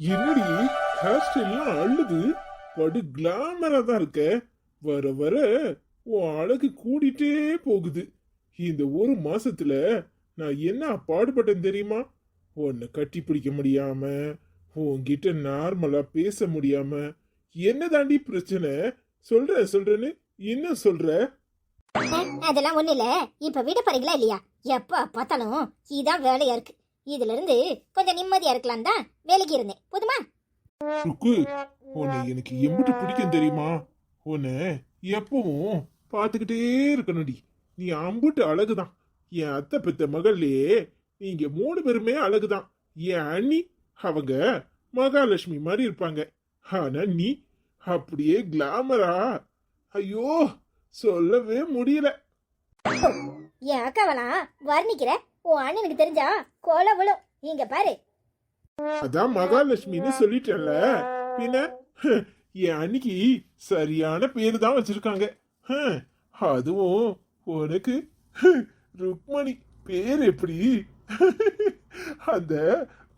என்னடி ஹேர் ஸ்டைல்லாம் அழுது. படு கிளாமரா தான் இருக்க. வர வர உன் அழகு கூடிட்டே போகுது. இந்த ஒரு மாசத்துல நான் என்ன பாடுபட்டேன் தெரியுமா? உன்னை கட்டி பிடிக்க முடியாம உன்கிட்ட நார்மலா பேச முடியாம. என்ன தாண்டி பிரச்சனை? சொல்ற சொல்றேன்னு என்ன சொல்ற? அதெல்லாம் ஒண்ணு இல்ல. இப்ப விட போறீங்களா இல்லையா? எப்ப பார்த்தாலும் இதான் வேலையா இருக்கு. இதுல இருந்து கொஞ்சம் நிம்மதியா இருக்கலாம் தான் வேலைக்கு இருந்தேன். போதுமா? ருக்கு உன்னை எனக்கு எம்பிட்டு பிடிக்கும் தெரியுமா? உன்னை எப்பவும் பார்த்துக்கிட்டே இருக்கணும்டி. நீ அம்புட்டு அழகுதான். என் அத்தை பெத்த மகளே நீங்க மூணு பேருமே அழகுதான். என் அண்ணி அவங்க மகாலட்சுமி மாதிரி இருப்பாங்க. ஆனா நீ அப்படியே கிளாமரா ஐயோ சொல்லவே முடியல. என் அக்காவெல்லாம் வர்ணிக்கிற உன் அண்ணனுக்கு தெரிஞ்சா கொலை விழும். இங்க பாரு. அதான் மகாலட்சுமின்னு சொல்லிட்டேன்ல. பின்ன என் அன்னைக்கு சரியான பேரு தான் வச்சிருக்காங்க. அதுவும் உனக்கு ருக்மணி பேர் எப்படி? அந்த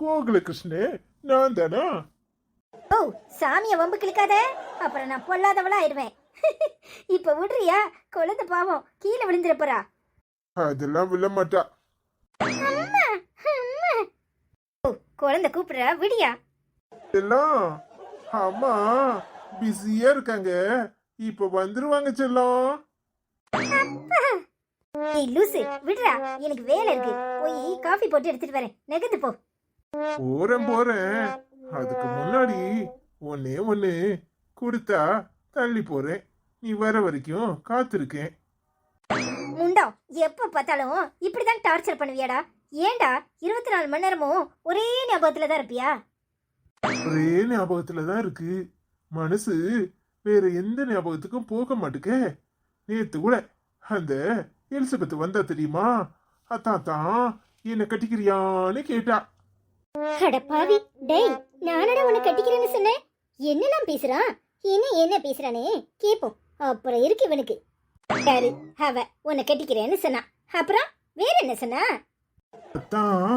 கோகுலகிருஷ்ணே நான் தானா? ஓ சாமிய வம்பு கிழக்காத. அப்புறம் நான் பொல்லாதவளா ஆயிடுவேன். இப்ப விடுறியா? குழந்தை பாவம் கீழே விழுந்துட போறா. அதெல்லாம் விழ மாட்டா. குழந்தை கூப்பிடுறா விடியா. எல்லாம் அம்மா பிஸியா இருக்காங்க. இப்ப வந்துருவாங்க செல்லம் ஏய் லூசு விடுறா. எனக்கு வேலை இருக்கு. போய் காஃபி போட்டு எடுத்துட்டு வரேன். நெகந்து போ. போறேன் போறேன். அதுக்கு முன்னாடி ஒன்னே ஒண்ணு கொடுத்தா தள்ளி போறேன். நீ வர வரைக்கும் காத்திருக்கேன். எப்ப பார்த்தாலும் இப்படிதான் டார்ச்சர் பண்ணுவியாடா? ஏன்டா இருபத்தி நாலு மணி நேரமும் ஒரே ஞாபகத்துல தான் இருப்பியா? ஒரே ஞாபகத்துல தான் இருக்கு. மனசு வேற எந்த ஞாபகத்துக்கும் போக மாட்டுக்க. நேத்து கூட அந்த எலிசபெத் வந்தா தெரியுமா? அத்தான் தான் என்ன கட்டிக்கிறியான்னு கேட்டா. அட பாவி டேய் நானடா உன்னை கட்டிக்கிறேன்னு சொன்னேன். என்னெல்லாம் பேசுறான்? என்ன என்ன பேசுறானே? கேப்போம். அப்புறம் இருக்கு இவனுக்கு. யாரு அவ உன்னை கட்டிக்கிறேன்னு சொன்னா. அப்புறம் வேற என்ன சொன்னா? அத்தான்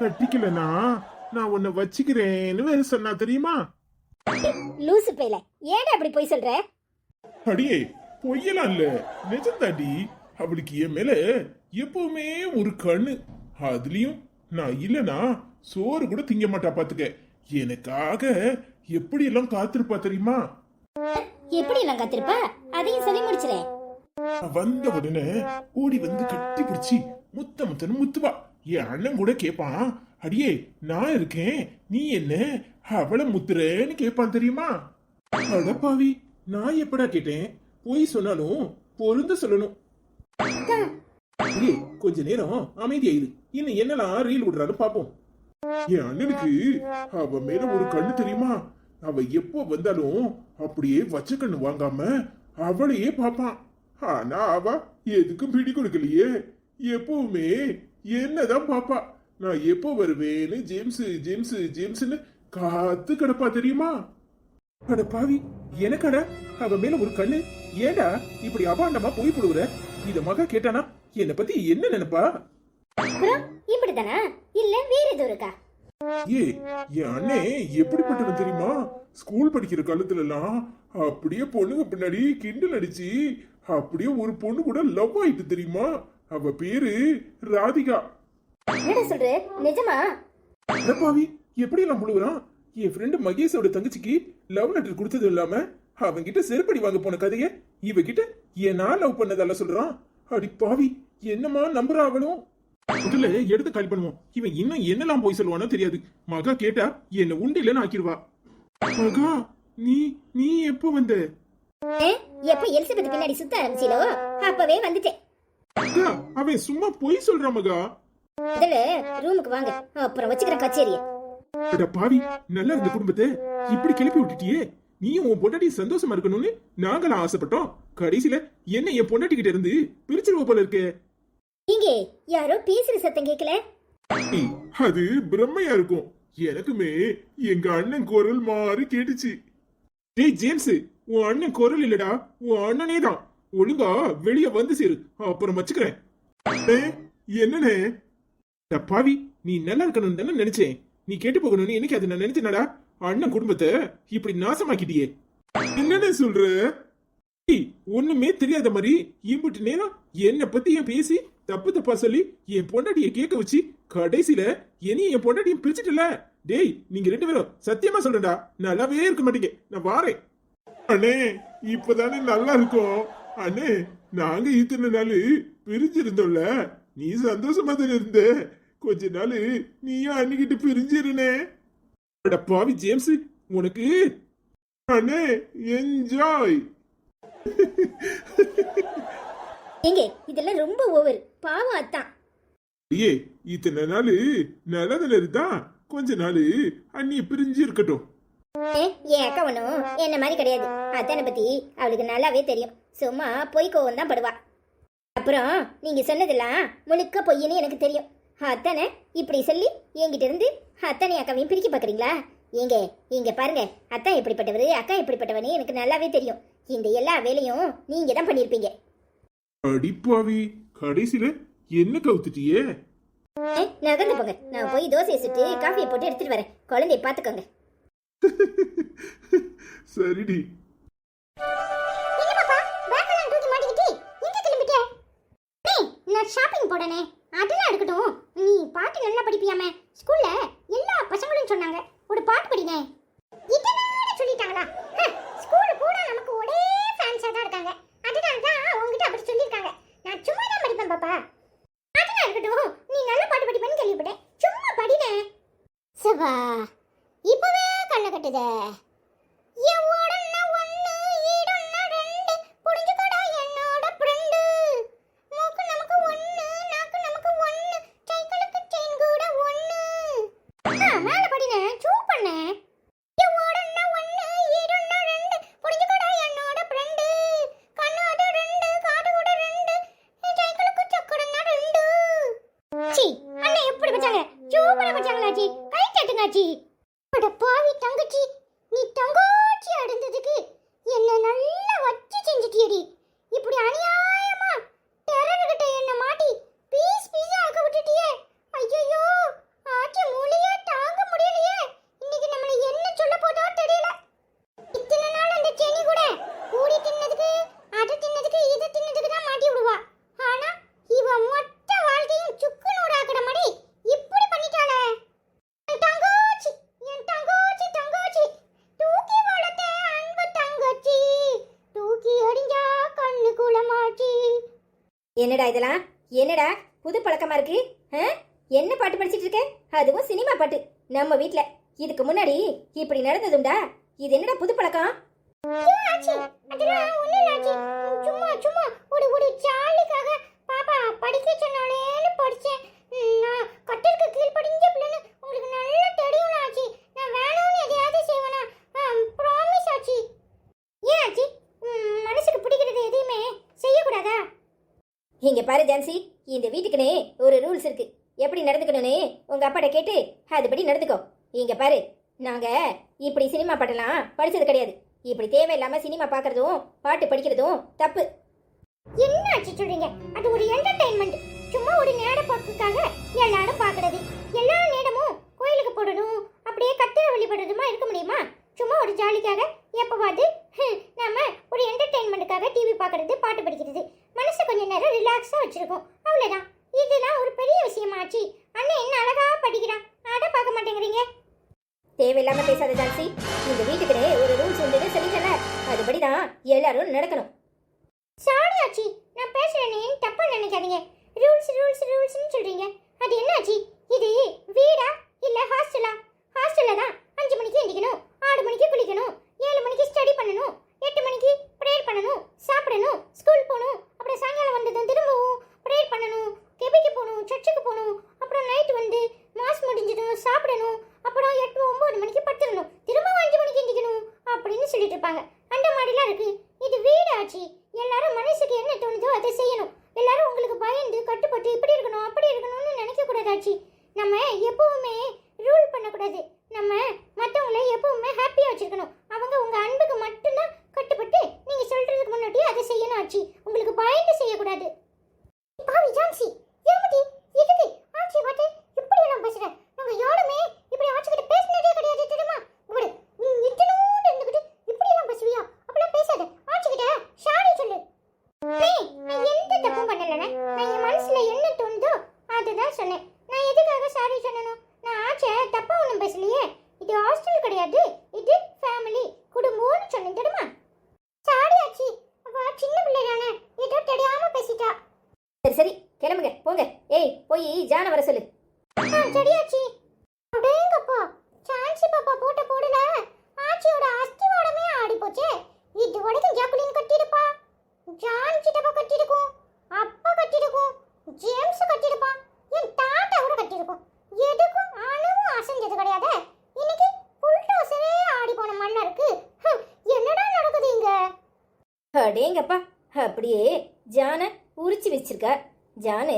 கட்டிக்கலனா நான் உன்னை வச்சுக்கிறேன்னு வேற சொன்னா தெரியுமா? லூசு பேல ஏன்டா அப்படி போய் சொல்ற? அடியே பொய்யலாம் இல்ல. நிஜம்தாடி அவளுக்கு என் மேல எப்பவுமே ஒரு கண்ணு. அதுலயும் நான் இல்லனா சோறு கூட திங்க மாட்டா பாத்துக்க. எனக்காக எப்படி எல்லாம் காத்திருப்பா தெரியுமா? எப்படி எல்லாம் காத்திருப்பா? அதையும் சொல்லி முடிச்சிரேன் நான் வந்த உடனே ஓடி வந்து கட்டி பிடிச்சி முத்த முத்தன்னு முத்துவா. என் அண்ணன் கூட கேட்பான் அடியே நான் இருக்கேன். நீ என்ன? அவளை முத்துறேன்னு கேட்பான் தெரியுமா? அடப்பாவி நான் எப்படா கேட்டேன்? பொய் சொன்னாலும் பொருந்த சொல்லணும். கொஞ்ச நேரம் அமைதியாயிரு. இன்னும் என்னலாம் ரீல் விடுறான்னு பாப்போம். என் அண்ணனுக்கு அவ மேல ஒரு கண்ணு தெரியுமா? அவ எப்போ வந்தாலும் அப்படியே வச்ச கண்ணு வாங்காம அவளையே பாப்பான். ஆனா அவ எதுக்கும் பிடி கொடுக்கலையே. எப்பவுமே என்னதான் பாப்பா. நான் எப்போ வருவேன்னு ஜேம்ஸ் ஜேம்ஸ் ஜேம்ஸ்னு காத்து கிடப்பா தெரியுமா? அட பாவி எனக்கட? அவ மேல ஒரு கண்ணு. ஏண்டா இப்படி அபாண்டமா போய் போடுற இத மகா கேட்டானா என்னை பத்தி என்ன நினைப்பா? இப்படிதானா இல்ல வேற எதுவும் இருக்கா? ஏ என் அண்ணே எப்படிப்பட்டவன் தெரியுமா? ஸ்கூல் படிக்கிற காலத்துல எல்லாம் அப்படியே பொண்ணுங்க பின்னாடி கிண்டல் அடிச்சு அப்படியே ஒரு பொண்ணு கூட லவ் ஆயிட்டு தெரியுமா? அவ பேரு ராதிகா. என்னடா சொல்ற? நிஜமா? அடப்பாவி எப்படி எல்லாம் முழுகுறான்? என் ஃப்ரெண்டு மகேஷோட தங்கச்சிக்கு லவ் லெட்டர் கொடுத்தது இல்லாம அவன்கிட்ட செருப்படி வாங்க போன கதைய இவகிட்ட ஏன் நான் லவ் பண்ணதல்ல சொல்றான்? அடி பாவி என்னமா நம்புறா அவளும் முதல்ல எடுத்து கால் பண்ணுவோம். இவன் இன்னும் என்னெல்லாம் போய் சொல்லுவானோ தெரியாது. மகா கேட்டா என்ன உண்டிலன்னு ஆக்கிடுவா. மகா நீ நீ எப்போ வந்த? எப்ப எலிசபெத் பின்னாடி சுத்த ஆரம்பிச்சீலோ அப்பவே வந்துட்டேன். அவன் சும்மா பொய் சொல்றான் மகா. முதல்ல ரூமுக்கு வாங்க. அப்புறம் வச்சுக்கிறேன் கச்சேரிய. அட பாவி நல்லா இருந்த குடும்பத்தை இப்படி கிளப்பி விட்டுட்டியே. நீயும் உன் பொண்டாட்டி சந்தோஷமா இருக்கணும்னு நாங்களாம் ஆசைப்பட்டோம். கடைசியில என்ன என் பொண்டாட்டி கிட்ட இருந்து பிரிச்சிருவ போல இருக்கே. இங்க யாரோ பேசுற சத்தம் கேக்கல அது பிரம்மையா இருக்கும். எனக்குமே எங்க அண்ணன் குரல் மாறி கேட்டுச்சு. டேய் ஜேம்ஸ் உன் அண்ணன் குரல் இல்லடா. உன் அண்ணனே தான். ஒழுங்கா வெளிய வந்து சேரு. அப்புறம் வச்சுக்கிறேன். ஏய், என்னண்ணே? பாவி நீ நல்லா இருக்கணும்னு தானே நினைச்சேன். நீ கேட்டு போகணும்னு எனக்கு அதை நான் நினைச்சேனடா? அண்ணன் குடும்பத்தை இப்படி நாசமாக்கிட்டியே. என்னன்னு சொல்ற? ஒண்ணுமே தெரியாத மாதிரி இம்புட்டு நேரம் என்ன பத்தி என் பேசி தப்பு தப்பா சொல்லி என் பொண்டாட்டிய கேட்க வச்சு கடைசியில என்னையும் என் பொண்டாட்டியும் பிரிச்சுட்டல. டேய் நீங்க ரெண்டு பேரும் சத்தியமா சொல்றேன்டா. நல்லாவே இருக்க மாட்டீங்க. நான் வாரேன். அண்ணே இப்பதானே நல்லா இருக்கும் அண்ணே நாங்க இத்தனை நாள் பிரிஞ்சிருந்தோம்ல. நீ சந்தோஷமா தானே இருந்த. கொஞ்ச நாள் நீயும் அன்னிக்கிட்டு பிரிஞ்சிருனே. அட பாவி ஜேம்ஸ் உனக்கு? அண்ணே என்ஜாய் ஏங்க இதெல்லாம் ரொம்ப ஓவர் பாவம் அத்தான் ஏ இத்தனை நாள் நல்லதுல இருந்தா? கொஞ்ச நாள் அண்ணிய பிரிஞ்சு இருக்கட்டும் என் அக்கா ஒன்றும் என்ன மாதிரி கிடையாது. அத்தானை பத்தி அவளுக்கு நல்லாவே தெரியும். சும்மா பொய் கோவம் தான் படுவா. அப்புறம் நீங்க சொன்னதெல்லாம் முழுக்க பொய்ன்னு எனக்கு தெரியும். அத்தானை இப்படி சொல்லி என்கிட்ட இருந்து அத்தானை அக்காவையும் பிரிக்க பாக்குறீங்களா? ஏங்க இங்க பாருங்க. அத்தான் எப்படிப்பட்டவர் அக்கா எப்படிப்பட்டவனு எனக்கு நல்லாவே தெரியும். இந்த எல்லா வேலையும் நீங்க தான் பண்ணியிருப்பீங்க அடிப்பாவி. கடைசியில என்ன கவுத்துட்டியே? நகர்ந்து போங்க. நான் போய் தோசையை சுட்டு காஃபியை போட்டு எடுத்துட்டு வரேன். குழந்தைய பாத்துக்கோங்க சரிடி. ஷாப்பிங் போடனே. அதெல்லாம் இருக்கட்டும். நீ பாட்டு நல்லா படிப்பியாமே. ஸ்கூல்ல எல்லா பசங்களும் சொன்னாங்க. ஒரு பாட்டு படினே இதனால சொல்லிட்டாங்களா ஸ்கூல் கூட நமக்கு ஒரே ஃபேன்ஸா தான் இருக்காங்க அதனால தான் உங்ககிட்ட அப்படி சொல்லியிருக்காங்க நான் சும்மா தான் படிப்பேன் பாப்பா அதெல்லாம் இருக்கட்டும் நீ நல்ல பாட்டு படிப்பேன்னு கேள்விப்பட்டேன் சும்மா படினே சபா இப்பவே கண்ணை கட்டுதே என் உடல்ல ஒண்ணு, ஈடுன்னா ரெண்டு. புரிஞ்சுக்கோடா என்னோட friend. மூக்கு நமக்கு ஒண்ணு, நாக்கு நமக்கு ஒண்ணு, சைக்கிளுக்கு chain கூட ஒண்ணு. ஆ, மேல படினே, chew பண்ணே. என் உடல்ல ஒண்ணு, ஈடுன்னா ரெண்டு. புரிஞ்சுக்கோடா என்னோட friend. கண்ணு அது ரெண்டு, காது கூட ரெண்டு, சைக்கிளுக்கு சக்கரம்னா ரெண்டு. சீ, அண்ணன் எப்படி வச்சாங்க? chew பண்ண வச்சாங்களா, சீ? கை தட்டுங்க, சீ. அட பாவி தங்கச்சி நீ தங்கச்சி அடைந்ததுக்கு என்ன நல்லா வச்சு செஞ்சுட்டியடி இப்படி அநியாயமா டெரர்கிட்ட என்ன மாட்டி பீஸ் பீஸா ஆக்க விட்டுட்டியே ஐயோ ஆச்சி மூளையே தாங்க முடியலையே இன்னைக்கு நம்மள என்ன சொல்ல போதோ தெரியல இத்தனை நாள் அந்த செனி கூட கூடி தின்னதுக்கு அதை தின்னதுக்கு இதை தின்னதுக்கு தான் மாட்டி விடுவா ஆனா இவ மொத்த வாழ்க்கையும் சுக்கு நூறாக்கிற மாதிரி இப்படி பண்ணிட்டாளே என் தங்கச்சி என் தங்கச்சி தங்கச்சி தூக்கி வளர்த்த அன்பு தங்கச்சி தூக்கி அடிஞ்சா கண்ணு குளமாச்சி என்னடா இதெல்லாம்? என்னடா? புது பழக்கமா இருக்கு? ஆ? என்ன பாட்டு படிச்சிட்டு இருக்க? அதுவும் சினிமா பாட்டு. நம்ம வீட்ல. இதுக்கு முன்னாடி இப்படி நடந்ததுண்டா இது என்னடா புது பழக்கம்? சும்மா சும்மா. ஒரு ஒரு ஜாலிக்காக பாப்பா படிக்க சொன்னாலேன்னு படிச்சேன். நான் கட்டிலுக்கு கீழ் படிஞ்ச பிள்ளைன்னு உங்களுக்கு நல்லா தெரியும் ஆச்சி. நான் வேணும்னு எதையாவது செய்வேனா? ப்ராமிஸ் ஆச்சி. ஏன் ஆச்சி? ம், மனசுக்கு பிடிக்கிறது எதையுமே செய்யக்கூடாதா? இங்க பாரு ஜான்சி இந்த வீட்டுக்குன்னு ஒரு ரூல்ஸ் இருக்கு. எப்படி நடந்துக்கணும்னு உங்க அப்பாட்ட கேட்டு அதுபடி நடந்துக்கோ. இங்க பாரு நாங்க இப்படி சினிமா பாட்டெல்லாம் படிச்சது கிடையாது. இப்படி தேவையில்லாம சினிமா பாக்குறதும் பாட்டு படிக்கிறதும் தப்பு. என்ன ஆச்சு சொல்றீங்க? அது ஒரு என்டர்டைன்மெண்ட் சும்மா ஒரு நேர போக்குக்காக எல்லாரும் பார்க்கறது எல்லா நேரமும் கோயிலுக்கு போடணும் அப்படியே கத்திர வழிபடுறதுமா இருக்க முடியுமா? சும்மா ஒரு ஜாலிக்காக எப்பவாது ஹம், நாம ஒரு என்டர்டைன்மெண்ட்டுக்காக டிவி பார்க்கறது பாட்டு படிக்கிறது. மனசு கொஞ்ச நேரம் ரிலாக்ஸாக வச்சுருக்கும். அவ்வளோதான் இதெல்லாம் ஒரு பெரிய விஷயமாச்சு அண்ணன் என்ன அழகாக படிக்கிறான். அதை பார்க்க மாட்டேங்கிறீங்க. தேவையில்லாம பேசாத ஜான்சி. இந்த வீட்டுக்குனே ஒரு ரூல்ஸ் வந்து சொல்லிட்டல அதுபடிதான் எல்லாரும் நடக்கணும். சாரி ஆச்சி. நான் பேசுறேன்னு தப்பா நினைக்காதீங்க. ரூல்ஸ் ரூல்ஸ் ரூல்ஸ்னு சொல்றீங்க. அது என்ன ஆச்சி? இது வீடா? இல்ல ஹாஸ்டலா ஹாஸ்டல்ல தான் அஞ்சு மணிக்கு எந்திக்கணும். ஆறு மணிக்கு குளிக்கணும். ஏழு மணிக்கு ஸ்டடி பண்ணணும். எட்டு மணிக்கு ப்ரேயர் பண்ணணும் சாப்பிடணும் ஸ்கூல் போகணும் அப்புறம் சாயங்காலம் வந்ததும் திரும்பவும் ப்ரேயர் பண்ணணும் கெபிக்கு போகணும் சர்ச்சுக்கு போகணும் அப்புறம் நைட்டு வந்து மாஸ் முடிஞ்சதும் சாப்பிடணும் அப்புறம் எட்டு ஒம்பது மணிக்கு படுத்துடணும் திரும்பவும் அஞ்சு மணிக்கு எந்திக்கணும் அப்படின்னு சொல்லிட்டு இருப்பாங்க. அந்த மாதிரிலாம் இருக்கு. இது வீடு ஆச்சு எல்லாரும் மனசுக்கு என்ன தோணுதோ அதை செய்யணும். எல்லாரும் உங்களுக்கு பயந்து கட்டுப்பட்டு இப்படி இருக்கணும் அப்படி இருக்கணும்னு நினைக்க கூடாதாச்சு நம்ம எப்பவுமே ரூல் பண்ணக்கூடாது. நம்ம மற்றவங்கள எப்பவுமே ஹாப்பியாக வச்சுருக்கணும். அவங்க உங்கள் அன்புக்கு மட்டும்தான் கட்டுப்பட்டு நீங்க சொல்றதுக்கு முன்னாடியே அதை செய்யணும் ஆச்சு. உங்களுக்கு பயந்து செய்யக்கூடாது. பாவி ஜான்சி ஏமுடி எதுக்கு ஆச்சி பாட்டு இப்படி எல்லாம் பேசுற? நாங்க யாருமே இப்படி அடேங்கப்பா ஜானு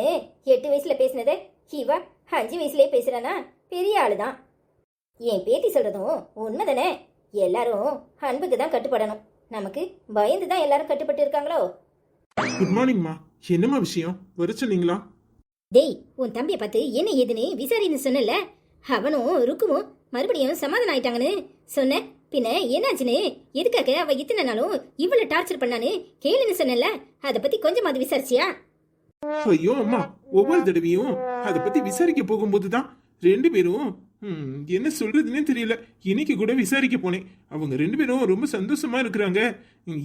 எட்டு வயசுல பேசினதை. இவ அஞ்சு வயசுலயே பேசுறானா? பெரிய ஆளுதான். என் பேத்தி சொல்றதும் உண்மைதானே? எல்லாரும் அன்புக்கு தான் கட்டுப்படணும். நமக்கு பயந்து தான் எல்லாரும் கட்டுப்பட்டு இருக்காங்களோ? குட் மார்னிங்மா என்னம்மா விஷயம்? வர சொன்னீங்களா? டேய் உன் தம்பியை பார்த்து என்ன ஏதுன்னு விசாரின்னு சொன்னல அவனும் ருக்குமும் மறுபடியும் சமாதானம் ஆயிட்டாங்கன்னு சொன்ன பின்ன என்னாச்சுன்னு? எதுக்காக அவ இத்தனை நாளும் இவ்வளவு டார்ச்சர் பண்ணான்னு கேளுன்னு சொன்னல அதை பத்தி கொஞ்சமாவது விசாரிச்சியா? ஐயோ அம்மா ஒவ்வொரு தடவையும் அதை பத்தி விசாரிக்க போகும்போது தான் ரெண்டு பேரும் ம், என்ன சொல்றதுன்னே தெரியல. இன்னைக்கு கூட விசாரிக்க போனேன். அவங்க ரெண்டு பேரும் ரொம்ப சந்தோஷமா இருக்கிறாங்க.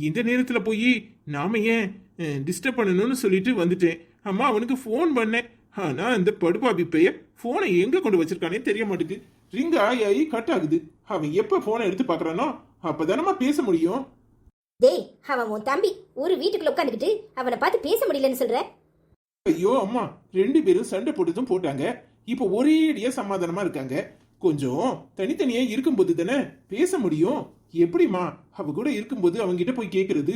இந்த நேரத்துல போய் நாம ஏன் டிஸ்டர்ப் பண்ணணும்னு சொல்லிட்டு வந்துட்டேன். அம்மா அவனுக்கு ஃபோன் பண்ணேன். ஆனா அந்த படுபாபி பெயர் போனை எங்க கொண்டு வச்சிருக்கானே தெரிய மாட்டேங்குது ரிங் ஆகி ஆகி கட் ஆகுது. அவன் எப்ப போனை எடுத்து பாக்குறானோ அப்பதானமா பேச முடியும். டேய் அவன் உன் தம்பி ஒரு வீட்டுக்குள்ள உட்காந்துக்கிட்டு அவனை பார்த்து பேச முடியலன்னு சொல்ற? ஐயோ அம்மா. ரெண்டு பேரும் சண்டை போட்டதும் போட்டாங்க. இப்போ ஒரே அடியா சமாதானமா இருக்காங்க. கொஞ்சம் தனித்தனியா இருக்கும்போது தானே பேச முடியும். எப்படிம்மா? அவ கூட இருக்கும்போது அவங்கிட்ட போய் கேக்குறது.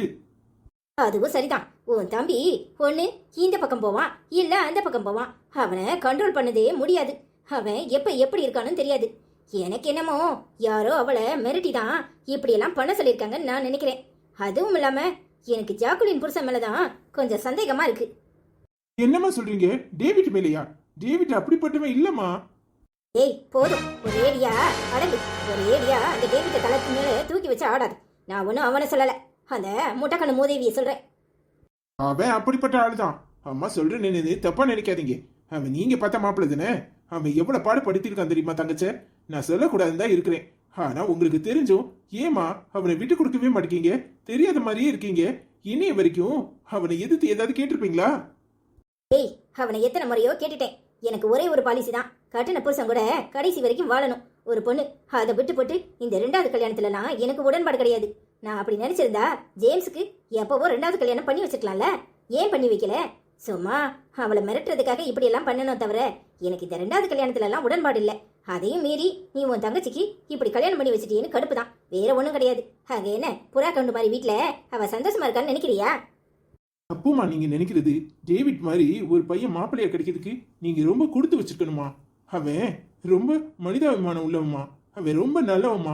அதுவும் சரிதான். உன் தம்பி ஒண்ணு இந்த பக்கம் போவான். இல்ல அந்த பக்கம் போவான். அவனை கண்ட்ரோல் பண்ணதே முடியாது. அவன் எப்ப எப்படி இருக்கான்னு தெரியாது. எனக்கு என்னமோ யாரோ அவளை மிரட்டி தான் இப்படியெல்லாம் பண்ண சொல்லியிருக்காங்கன்னு நான் நினைக்கிறேன். அதுவும் இல்லாம எனக்கு ஜாக்குலின் புருஷன் மேலதான் கொஞ்சம் சந்தேகமா இருக்கு. என்னம்மா சொல்றீங்க? டேவிட் மேலையா? டேவிட் அப்படிப்பட்டவன் இல்லம்மா. ஏய் போதும். ஒரு ஏடியா அடங்கு. ஒரு ஏடியா அந்த டேவிட்ட தளத்து மேல தூக்கி வச்சு ஆடாது. நான் ஒன்றும் அவனை சொல்லல. அந்த முட்டைக்கண்ணு மூதேவியை சொல்றேன். அவன் அப்படிப்பட்ட ஆளுதான். அம்மா சொல்றேன் நினைது தப்பா நினைக்காதீங்க. அவன் நீங்க பார்த்த மாப்பிள்ள தானே? அவன் எவ்வளவு பாடு படுத்திருக்கான் தெரியுமா தங்கச்ச? நான் சொல்லக்கூடாதுன்னு தான் இருக்கிறேன். ஆனா உங்களுக்கு தெரிஞ்சும் ஏமா அவனை விட்டு கொடுக்கவே மாட்டேங்க? தெரியாத மாதிரியே இருக்கீங்க. இனிய வரைக்கும் அவனை எதிர்த்து ஏதாவது கேட்டிருப்பீங்களா? ஏய் அவனை எத்தனை முறையோ கேட்டுட்டேன். எனக்கு ஒரே ஒரு பாலிசி தான். கட்டின புருஷன் கூட கடைசி வரைக்கும் வாழணும். ஒரு பொண்ணு அதை விட்டு போட்டு இந்த ரெண்டாவது கல்யாணத்துலலாம் எனக்கு உடன்பாடு கிடையாது. நான் அப்படி நினைச்சிருந்தா ஜேம்ஸுக்கு எப்பவோ ரெண்டாவது கல்யாணம் பண்ணி வச்சிருக்கலாம்ல. ஏன் பண்ணி வைக்கல? சும்மா அவளை மிரட்டுறதுக்காக இப்படியெல்லாம் பண்ணணும் தவிர எனக்கு இந்த ரெண்டாவது கல்யாணத்துலலாம் உடன்பாடு இல்லை. அதையும் மீறி நீ உன் தங்கச்சிக்கு இப்படி கல்யாணம் பண்ணி வச்சிட்டேன்னு கடுப்பு தான். வேற ஒன்றும் கிடையாது. அங்க என்ன புறா கண்டு மாதிரி வீட்டில் அவள் சந்தோஷமா இருக்கான்னு நினைக்கிறியா? தப்புமா நீங்க நினைக்கிறது டேவிட் மாதிரி ஒரு பையன் மாப்பிள்ளையா கிடைக்கிறதுக்கு நீங்க ரொம்ப கொடுத்து வச்சிருக்கணுமா? அவன் ரொம்ப மனிதாபிமானம் உள்ளவமா அவன் ரொம்ப நல்லவமா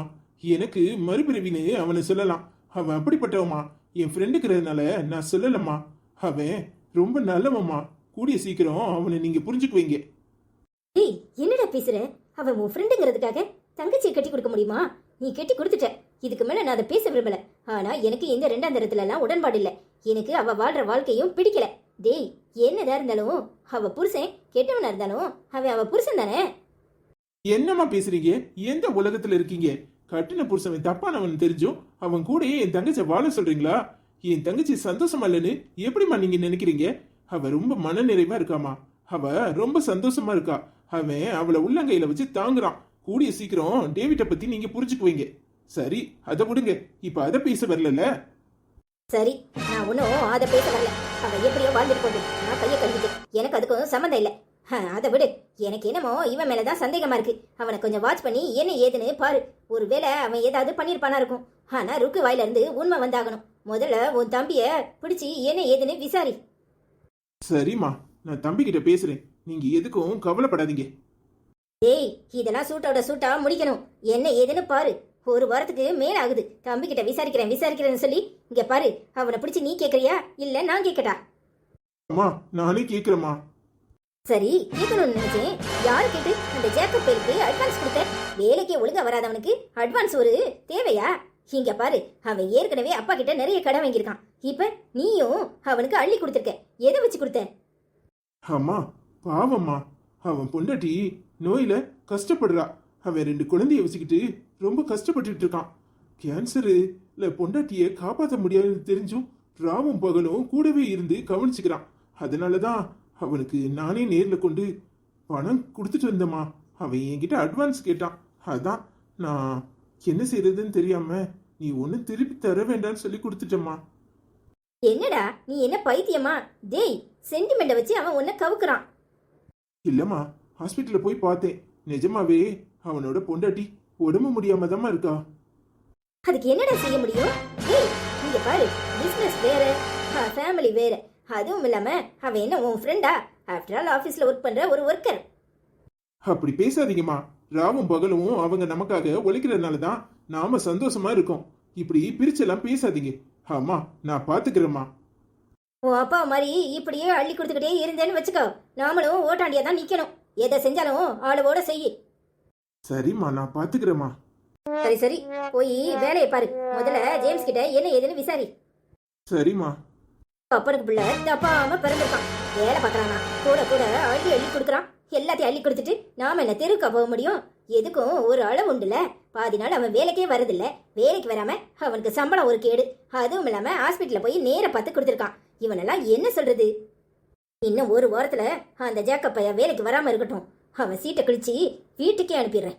எனக்கு மறுபிறவின்னு அவனை சொல்லலாம். அவன் அப்படிப்பட்டவமா என் ஃப்ரெண்டுக்கிறதுனால நான் சொல்லலம்மா. அவன் ரொம்ப நல்லவம்மா. கூடிய சீக்கிரம் அவனை நீங்க புரிஞ்சுக்குவீங்க டேய் என்னடா பேசுற? அவன் உன் ஃப்ரெண்டுங்கிறதுக்காக தங்கச்சியை கட்டி கொடுக்க முடியுமா? நீ கட்டி கொடுத்துட்ட. இதுக்கு மேல நான் அதை பேச விரும்பல. ஆனா எனக்கு இந்த ரெண்டாம் தரத்துல எல்லாம் உடன்பாடு இல்லை. எனக்கு அவ வாழ்ற வாழ்க்கையும் பிடிக்கல. டேய் என்னதா இருந்தாலும் அவ புருஷன் கெட்டவனா இருந்தாலும் அவன் அவ புருஷன் தானே? என்னம்மா பேசுறீங்க? எந்த உலகத்துல இருக்கீங்க? கட்டின புருஷன் தப்பானவன் தெரிஞ்சும் அவன் கூடயே என் தங்கச்சி வாழ சொல்றீங்களா? என் தங்கச்சி சந்தோஷமா இல்லைன்னு எப்படிம்மா நீங்க நினைக்கிறீங்க? அவ ரொம்ப மனநிறைவா இருக்காமா அவ ரொம்ப சந்தோஷமா இருக்கா. அவன் அவளை உள்ளங்கையில வச்சு தாங்குறான். கூடிய சீக்கிரம் டேவிட்ட பத்தி நீங்க புரிஞ்சுக்குவீங்க. சரி அதை விடுங்க. இப்ப அதை பேச வரல சரி நான் ஒன்றும் அதை பேச வரல. அவன் எப்படியோ வாழ்ந்துட்டு போகுது. நான் கையை கழுவிட்டு எனக்கு அதுக்கும் சம்மந்தம் இல்லை. அதை விடு. எனக்கு என்னமோ இவன் மேலதான் சந்தேகமா இருக்கு. அவனை கொஞ்சம் வாட்ச் பண்ணி என்ன ஏதுன்னு பாரு. ஒருவேளை அவன் ஏதாவது பண்ணிருப்பானா இருக்கும். ஆனா ருக்கு வாயில இருந்து உண்மை வந்தாகணும். முதல்ல உன் தம்பிய பிடிச்சி என்ன ஏதுன்னு விசாரி. சரிம்மா நான் தம்பி கிட்ட பேசுறேன். நீங்க எதுக்கும் கவலைப்படாதீங்க. டேய் இதெல்லாம் சூட்டோட சூட்டா முடிக்கணும். என்ன ஏதுன்னு பாரு. ஒரு வாரத்துக்கு மேல ஆகுது தம்பி கிட்ட விசாரிக்கிறேன் விசாரிக்கிறேன்னு சொல்லி இங்க பாரு அவனை பிடிச்சி நீ கேக்குறியா? இல்ல நான் கேக்கட்டா? அம்மா நானே கேக்குறேம்மா. சரி கேட்கணும்னு நினைச்சேன். யாரு கேட்டு அந்த ஜேக்கப் பேருக்கு அட்வான்ஸ் கொடுத்த? வேலைக்கே ஒழுங்கா வராதவனுக்கு அட்வான்ஸ் ஒரு தேவையா? இங்க பாரு அவன் ஏற்கனவே அப்பா கிட்ட நிறைய கடன் வாங்கியிருக்கான். இப்ப நீயும் அவனுக்கு அள்ளி கொடுத்துருக்க. எதை வச்சு கொடுத்த? அம்மா பாவம்மா. அவன் பொண்டாட்டி நோயில கஷ்டப்படுறா. அவன் ரெண்டு குழந்தைய வச்சுக்கிட்டு ரொம்ப கஷ்டப்பட்டுட்டு இருக்கான். கேன்சரு இல்ல பொண்டாட்டிய காப்பாற்ற முடியாதுன்னு தெரிஞ்சும் ராவும் பகலும் கூடவே இருந்து கவனிச்சுக்கிறான். அதனாலதான் அவனுக்கு நானே நேர்ல கொண்டு பணம் கொடுத்துட்டு வந்தம்மா. அவன் என்கிட்ட அட்வான்ஸ் கேட்டான். அதான் நான் என்ன செய்யறதுன்னு தெரியாம நீ ஒன்னும் திருப்பி தர வேண்டாம்னு சொல்லி கொடுத்துட்டம்மா. என்னடா நீ என்ன பைத்தியமா? டேய் சென்டிமெண்ட வச்சு அவன் உன்னை கவுக்குறான். இல்லம்மா ஹாஸ்பிட்டல்ல போய் பார்த்தேன். நிஜமாவே அவனோட பொண்டாட்டி உடம்பு முடியாம இருக்கா? அதுக்கு என்னடா செய்ய முடியும்? டேய் இங்க பாரு பிசினஸ் வேற ஃபேமிலி வேற. அதுவும் இல்லாம அவன் என்ன உன் ஃப்ரெண்டா ஆஃப்டர் ஆல் ஆபீஸ்ல ஒர்க் பண்ற ஒரு ஒர்க்கர் அப்படி பேசாதீங்கம்மா. ராவும் பகலும் அவங்க நமக்காக உழைக்கிறதுனால தான் நாம சந்தோஷமா இருக்கோம். இப்படி பிரிச்செல்லாம் பேசாதீங்க. ஆமா நான் பாத்துக்கிறேம்மா. உன் அப்பா மாதிரி இப்படியே அள்ளி கொடுத்துக்கிட்டே இருந்தேன்னு வச்சுக்கோ. நாமளும் ஓட்டாண்டியா தான் நிக்கணும். எதை செஞ்சாலும் ஆளுவோட செய்யு. சரிம்மா நான் பாத்துக்கிறேம்மா. சரி சரி. போய் வேலையை பாரு. முதல்ல ஜேம்ஸ் கிட்ட என்ன ஏதுன்னு விசாரி. சரிம்மா. அப்பனுக்கு பிள்ளை தப்பாம பிறந்திருக்கான். வேலை பார்க்கறானா. கூட கூட அள்ளி அள்ளி கொடுக்குறான். எல்லாத்தையும் அள்ளி கொடுத்துட்டு நாம என்ன தெருக்கா போக முடியும்? எதுக்கும் ஒரு அளவு உண்டுல பாதி நாள் அவன் வேலைக்கே வரதில்ல வேலைக்கு வராம அவனுக்கு சம்பளம் ஒரு கேடு. அதுவும் இல்லாம ஹாஸ்பிட்டல்ல போய் நேர பார்த்து கொடுத்துருக்கான். இவனெல்லாம் என்ன சொல்றது? இன்னும் ஒரு வாரத்துல அந்த ஜேக்கப் பையன் வேலைக்கு வராம இருக்கட்டும். அவன் சீட்டை கிழிச்சு வீட்டுக்கே அனுப்பிடுறேன்.